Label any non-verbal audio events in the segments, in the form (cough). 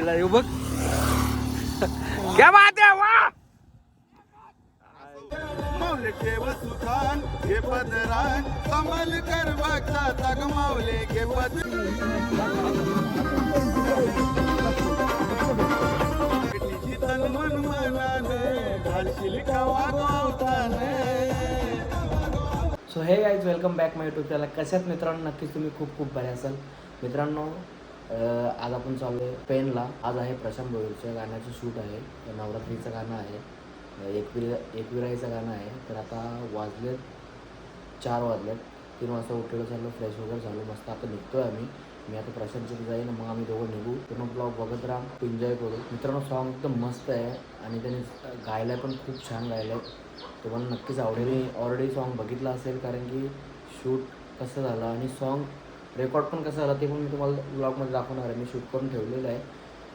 Drive बघ. क्या बात आहे वा माऊले ठेव सुखान घे पदरान कमल कर बघता तग माऊले घे पद निजी तन मन मनाने घालशील कवा गवताने so hey guys welcome back my YouTube channel कशात मित्रांनो? नक्कीच तुम्ही खूप खूप बरे असाल. मित्रांनो आज आपण चालू आहे पेनला. आज आहे प्रशांत भोईरच्या गाण्याचं शूट आहे. नवरात्रीचं गाणं आहे. एकविरा एकविराईचं गाणं आहे. तर आता वाजलेत चार वाजलेत. तीन वाजता उठलेलं चाललो फ्रेश वगैरे झालो. मस्त आता निघतोय आम्ही. मी आता प्रशांतच्या जाईन मग आम्ही दोघं निघू. पूर्ण ब्लॉग बघत राहा एन्जॉय करू. मित्रांनो सॉन्ग एकदम मस्त आहे. आणि त्याने गायला पण खूप छान गायलं आहे तुम्हाला नक्कीच आवडेल. मी ऑलरेडी सॉन्ग बघितलं असेल कारण की शूट कसं झालं आणि सॉन्ग रेकॉर्ड पण कसं झालं ते पण मी तुम्हाला ब्लॉगमध्ये दाखवणार आहे. मी शूट करून ठेवलेलं आहे.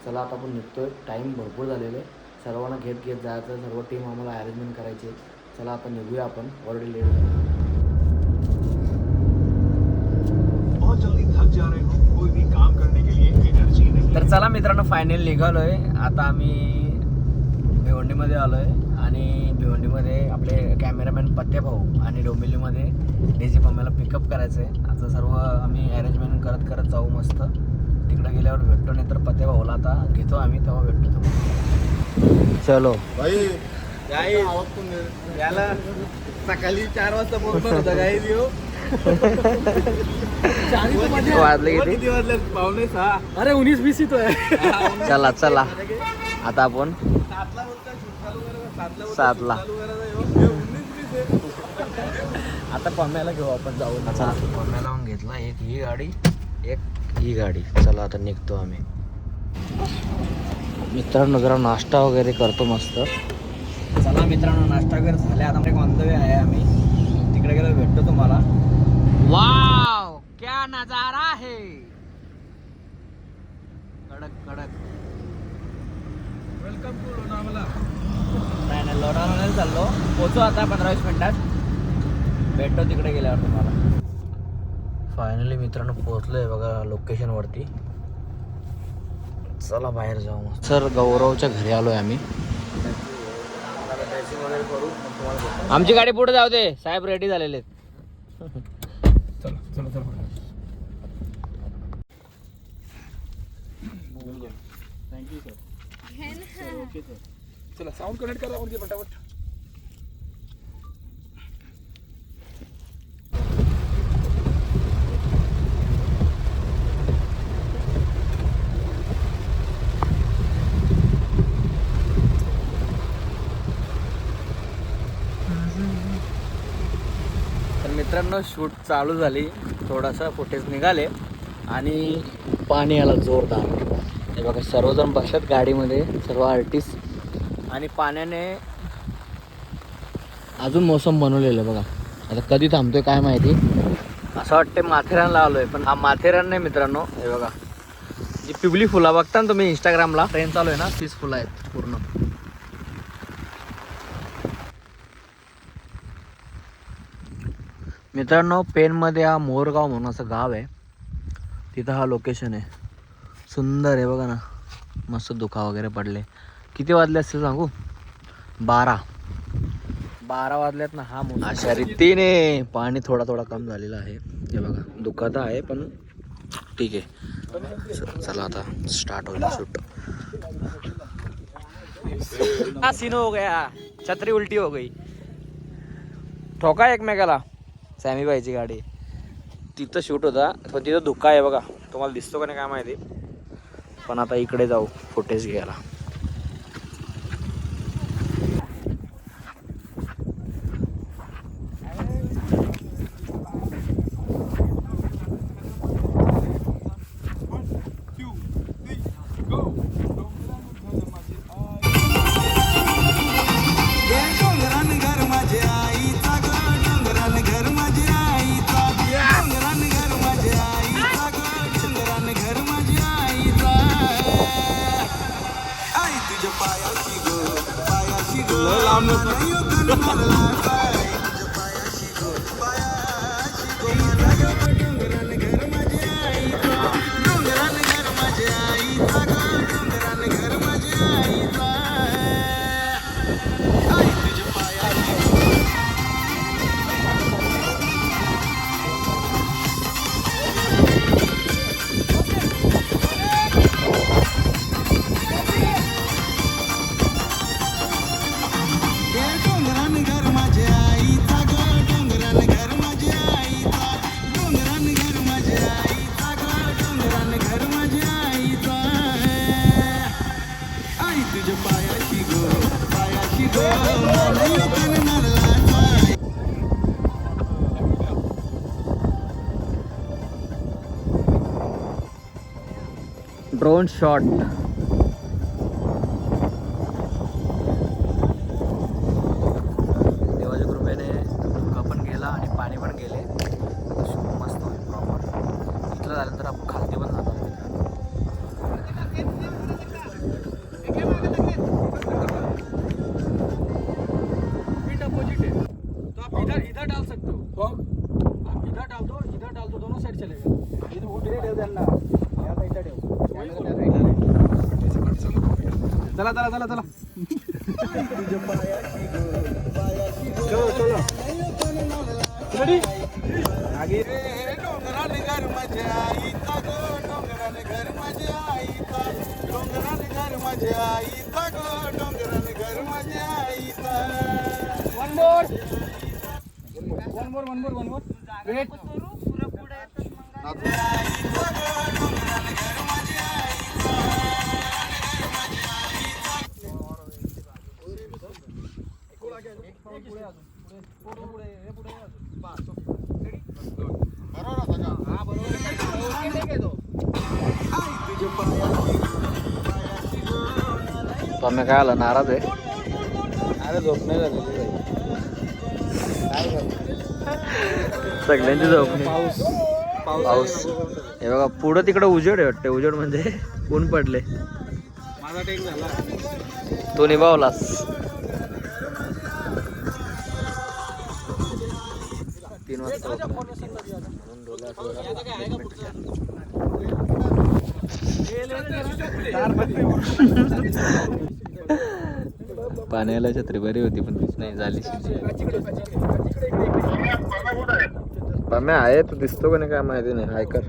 चला आता आपण निघतोय. टाईम भरपूर झालेलं आहे. सर्वांना घेत घेत जायचं सर्व टीम आम्हाला अरेंजमेंट करायची आहे. चला आता निघूया आपण. ऑलरेडी लेट झालं. बहुत जल्दी थक जा रहे हो. कोई भी काम करने के लिए एनर्जी नहीं तर चला मित्रांनो फायनल निघालो आहे आता आम्ही भिवंडीमध्ये आलो आहे आणि भिवंडीमध्ये आपले कॅमेरामॅन पत्ते भाऊ आणि डोंबिवलीमध्ये डी जी पम्याला पिकअप करायचं आहे आता सर्व आम्ही अरेंजमेंट करत करत जाऊ मस्त. तिकडे गेल्यावर भेटतो नाही तर पत्ते भाऊला आता घेतो आम्ही तेव्हा भेटतो चलो. भाई याला सकाळी चार वाजता होता काही देऊ वाजले किती? वाजले? पावणे सहा. अरे उन्नीस बीस तो आहे चला चला. आता आपण सातला. आहे. आता पम्याला घेऊ आपण जाऊ चला पम्याला मग घेतला एक ही गाडी एक ही गाडी. चला आता निघतो आम्ही. मित्रांनो जरा नाश्ता वगैरे करतो मस्त. चला मित्रांनो नाश्ता वगैरे झाले. आता एक वे आहे आम्ही. तिकडे गेलो भेटतो तुम्हाला. वाव! क्या नजारा है! कडक कडक. वेलकम टू लोणावळा नाही नाही लोणावळ्याला चाललो. पोचू आता पंधरा वीस मिनिटात. भेटतो तिकडे गेल्यावर तुम्हाला. फायनली मित्रांनो पोहोचलोय बघा लोकेशन वरती. चला बाहेर जाऊ सर गौरवच्या घरी आलोय आम्ही. आमची गाडी पुढे जाऊ दे. साहेब रेडी झालेले आहेत. चला चला चला thank you sir okay sir चला साऊंड कनेक्ट करा म्हणजे पटापट. तर मित्रांनो शूट चालू झाली. थोडासा फुटेज निघाले. आणि पाणी आलं जोरदार. हे बघा सर्वजण बसत गाडीमध्ये. सर्व आर्टिस्ट आणि पाण्याने अजून मोसम बनवलेलं आहे बघा. आता कधी थांबतोय काय माहिती? असं वाटतं माथेरानला आलोय पण हा माथेरान नाही मित्रांनो. हे बघा. जी पिवली फुलं बघता ना तुम्ही इंस्टाग्रामला ट्रेन चालू आहे ना तीच फुलं आहेत पूर्ण. मित्रांनो पेनमध्ये हा मोरगाव म्हणून असं गाव आहे. तिथं हा लोकेशन आहे. सुंदर आहे बघा ना. मस्त दुखा वगैरे पडले. किती वाजले असतील सांगू? बारा. बारा वाजल्यात ना हा अशा रीतीने पाणी थोडा थोडा कम झालेला आहे. हे बघा दुःखात आहे पण ठीक आहे. चला आता स्टार्ट होईल शूट सीन हो गया. छत्री उलटी हो गई. ठोका एकमेकाला. सॅमी बाईची गाडी. तिथं शूट होता पण तिथं धुका आहे बघा. तुम्हाला दिसतो का नाही काय माहिती? पण आता इकडे जाऊ फुटेज घ्यायला. ड्रोन शॉट चला चला चला चला. चलो चलो रेडी आगे. डोंगरान घर माझ्या आईचा गो डोंगरान घर डोंगरान घर गो डोंगरान घर माझ्या आईचा one more one more one more one more wait Pamya काय आला? नाराज आहे. अरे झोप नाही झाली सगळ्यांची झोपणी पाऊस. पाऊस हे बघा पुढं तिकडं उजेड आहे वाटते उजेड म्हणजे ऊन पडले माझा टेक झाला. तू निभावलास. तीन वाजता. पाण्याला छत्री बरी होती पण तीच नाही झाली. पम्या आहे तू दिसतो का नाही काय माहिती नाही. हाय कर.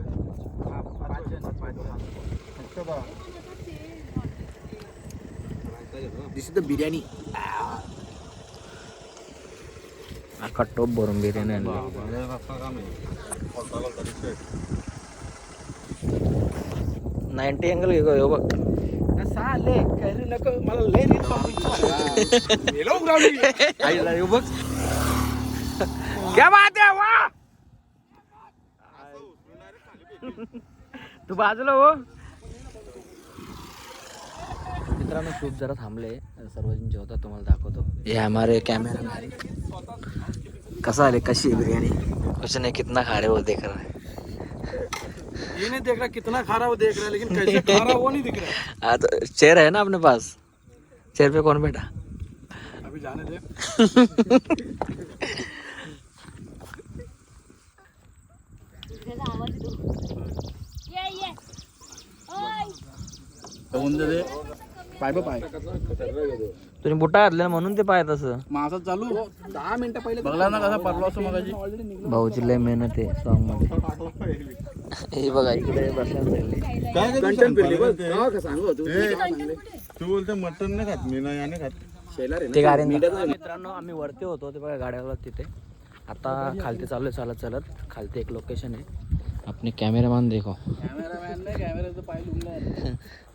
This is the biryani. अख्खा टोप भरून बिर्याणी आणली. नाईन्टी अँगल घे गं, बघ. मला बघ. क्या बात आहे वा तू बाजूला हो. मित्रांनो शूट जरा थांबले. सर्वजण जेवतात तुम्हाला दाखवतो. हे हमारे कॅमेरा कसा आले कशी आहे बिर्याणी कुछ नहीं कितना खा रहे हो देख रहा है। ये नहीं देख रहा कितना खा रहा वो देख रहा है लेकिन कैसे खा रहा वो नहीं दिख रहा। (laughs) हाँ तो चेयर है ना अपने पास? चेयर पे कौन बैठा? अभी जाने दे। ये ये ओए दे। पाय बघ पाय. तुम्ही बुटा घातले म्हणून ते पाय तसं. माझा चालू. दहा मिनिटं पहिले बघला ना कसा पडलो असं मगाशी. भाऊची लय मेहनत आहे सॉन्गमध्ये. हे बघा इकडे बसायला लागले कंटेंट फिरली बघ. हा का सांगू? तू तू बोलते मटन नाही खात मी नाही याने खात. शेलार आहे ते ना गाड्या मित्रांनो आम्ही वरती होतो ते बघा गाड्यावर तिथे आता खालती चालू आहे चालत चालत. खालती एक लोकेशन आहे. आपने कॅमेरामॅन देखो. कॅमेरामॅन नाही कॅमेराचं पाय लुंगला (laughs)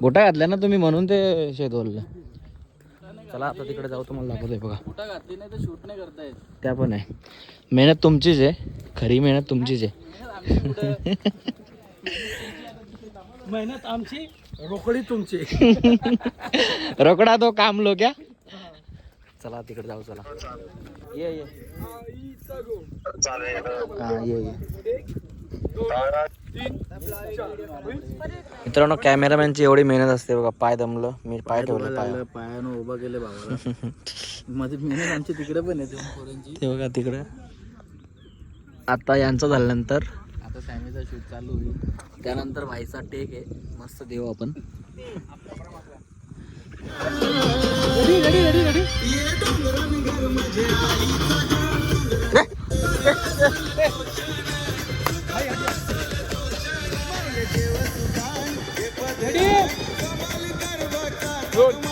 बुटा घातल्या ना तुम्ही म्हणून ते शेत बोललं चला आता तिकडे जाऊ तुम्हाला दाखवतोय बघा. कुठं घातली नाही तर शूट नाही करता येत. त्या पण आहे. मेहनत तुमचीच आहे. खरी मेहनत तुमचीच आहे. मेहनत आमची रोकडी तुमची. रोकडा तो काम लो क्या? चला तिकडे जाऊ चला. ये ये. हा ये ये. मित्रांनो कॅमेरामॅनची एवढी मेहनत असते बघा पाय दमलं मी पाय ठेवलं पाय पायानं उभा केले बाबा माझी मेहनत आमची तिकडे पण येते ते बघा तिकडे. आता यांचं झाल्यानंतर. आता सॅमीचा शूट चालू होईल. त्यानंतर भाईचा टेक आहे. मस्त देऊ आपण. good.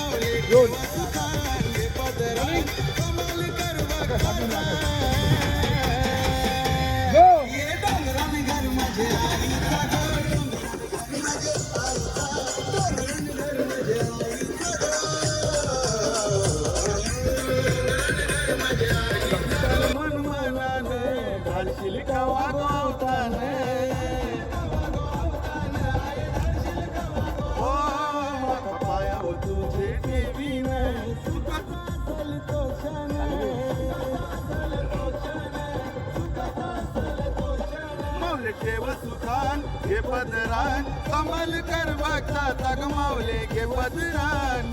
कमल कर बघता गमावले घे पदरान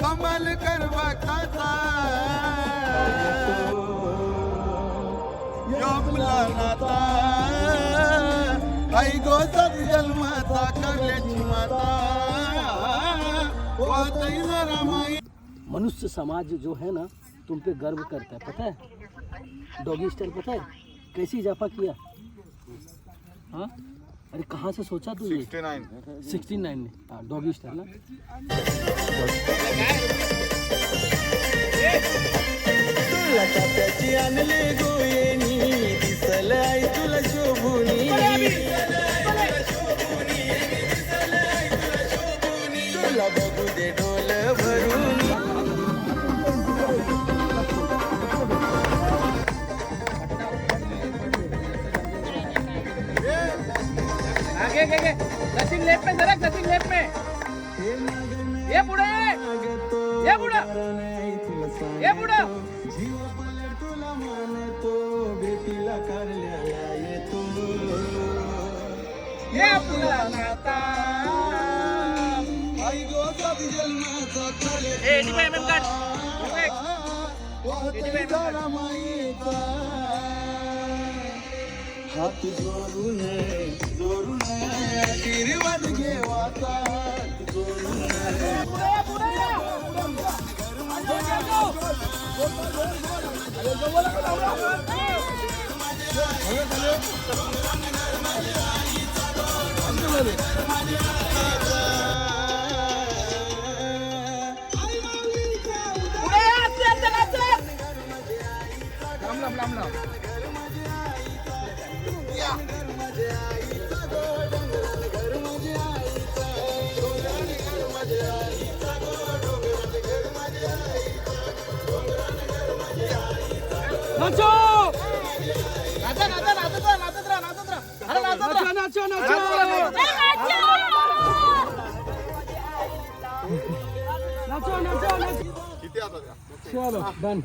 कमल कर बघता आपला नाता आई गोसात जन्माचा करल्याची माता वातई जरा माई मनुष्य समाज जो है ना, तुम पे गर्व करता है, पता है? डॉगी स्टाइल पता है? कैसी इजाफा किया? हाँ? अरे कहाँ से सोचा तू ये सिक्सटी नाइन में हाँ डॉगी स्टाइल ना। तुला तात्याची आणले गोयेनी ए बुडा जीव पलट तुला मानतो भेटीला करण्याला लांब लांब लांब नाचो। नाचा नाचा नाचत राहा नाचत राहा नाचत राहा। अरे नाचत राहा। नाचो नाचो नाचो। नाचो किती आता द्या. चलो डन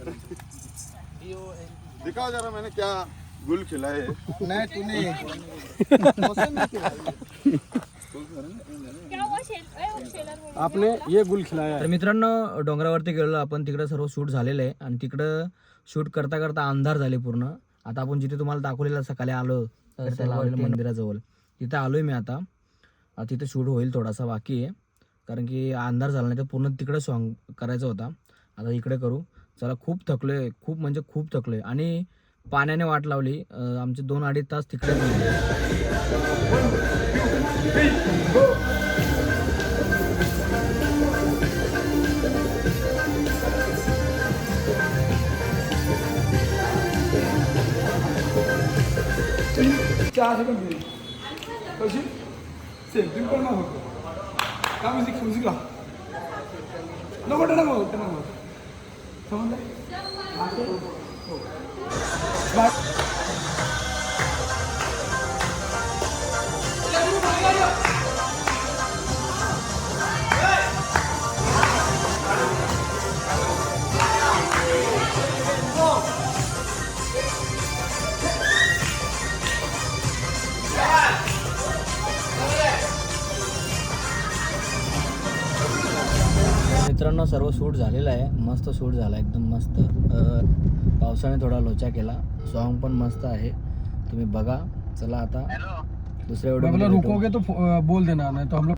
दिखाओ जरा मैंने क्या गुल खिला है। नहीं तूने (laughs) क्या। आपने ये गुल खिलाया तर मित्रांनो डोंगरावरती गेलो आपण तिकडं सर्व शूट झालेलं आहे. आणि तिकडं शूट करता करता अंधार झाले पूर्ण. आता आपण जिथे तुम्हाला दाखवलेलं सकाळी आलो मंदिराजवळ. तिथे आलोय मी आता. आता तिथे शूट होईल थोडासा बाकी आहे. कारण की अंधार झाला नाही तर पूर्ण तिकडे सॉंग करायचा होता. आता इकडे करू. चला खूप थकलोय. खूप म्हणजे खूप थकलोय. आणि पाण्याने वाट लावली. आमचे दोन अडीच तास तिकडे चार सेकंड दिली कशी सेल्फी पण ना होतो का म्युझिक म्युझिक लाव नको नको सर्व शूट झालेलं आहे. मस्त शूट झाला एकदम मस्त. अं, पावसाने थोडा लोचा केला. सॉन्ग पण मस्त आहे. तुम्ही बघा. चला आता दुसऱ्या व्हिडिओ रुकोगे तो बोल देना नहीं तो हम लोग